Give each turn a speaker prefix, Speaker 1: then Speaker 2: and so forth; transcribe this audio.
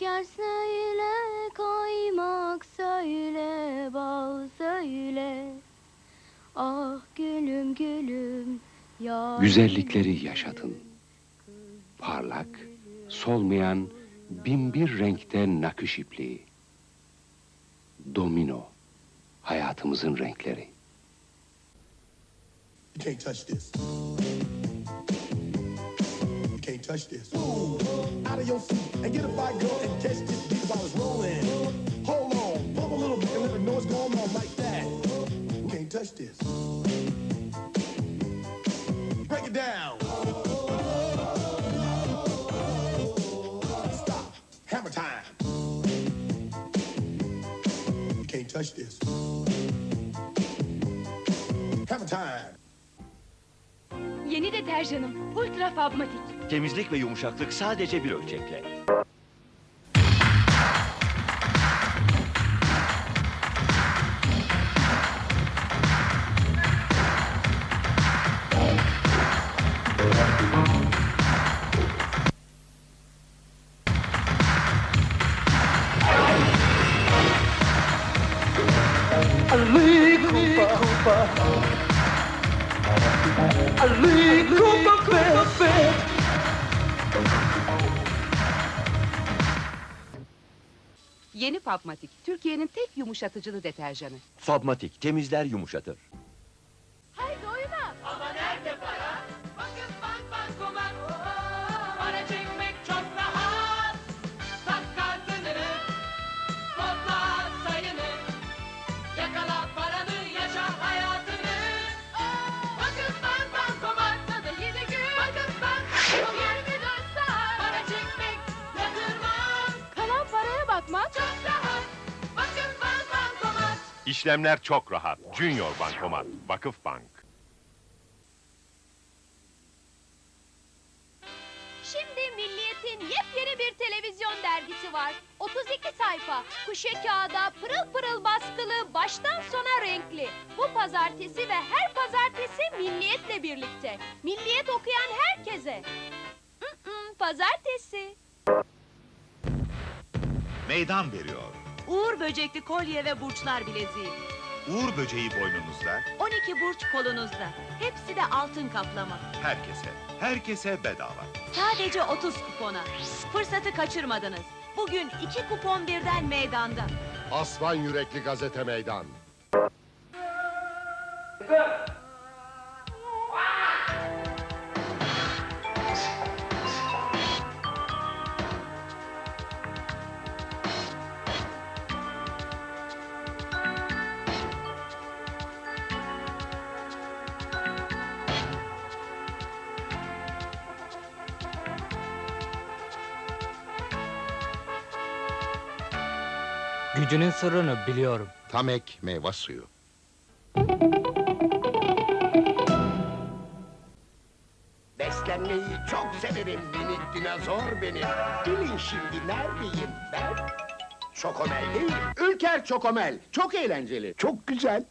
Speaker 1: Şeker söyle, kaymak söyle, bal söyle. Ah gülüm gülüm ya. Güzellikleri yaşadın. Parlak, solmayan binbir renkte nakış ipliği. Domino, hayatımızın renkleri.
Speaker 2: You can't touch this. Touch this. Move out of your seat and get a fire girl and catch this beat while it's rolling. Hold on, pump a little bit and let me know what's going on like that. You can't touch this. Break it down. Stop. Hammer time. You can't touch this. Hammer time.
Speaker 3: Yeni deterjanım Ultra Fabmatik.
Speaker 4: Temizlik ve yumuşaklık sadece bir ölçekle.
Speaker 5: Ali Cooper.
Speaker 6: Yeni Fabmatik, Türkiye'nin tek yumuşatıcılı deterjanı.
Speaker 4: Fabmatik temizler yumuşatır.
Speaker 7: İşlemler çok rahat. Junior Bankomat, Vakıf Bank.
Speaker 3: Şimdi Milliyet'in yepyeni bir televizyon dergisi var. 32 sayfa. Kuşe kağıda pırıl pırıl baskılı, baştan sona renkli. Bu pazartesi ve her pazartesi Milliyet'le birlikte. Milliyet okuyan herkese. Pazartesi.
Speaker 8: meydan veriyor.
Speaker 9: Uğur böcekli kolye ve burçlar bileziği.
Speaker 8: Uğur böceği boynunuzda,
Speaker 9: 12 burç kolunuzda. Hepsi de altın kaplama.
Speaker 8: herkese, herkese bedava.
Speaker 9: Sadece 30 kupona. Fırsatı kaçırmadınız. Bugün iki kupon birden meydanda.
Speaker 10: Aslan yürekli gazete meydan.
Speaker 5: Gücünün sırrını biliyorum.
Speaker 10: Tamek meyve suyu.
Speaker 11: Beslenmeyi çok severim minik dinozor benim. Bilin şimdi neredeyim ben? Çokomel değil, Ülker Çokomel. Çok eğlenceli, çok güzel.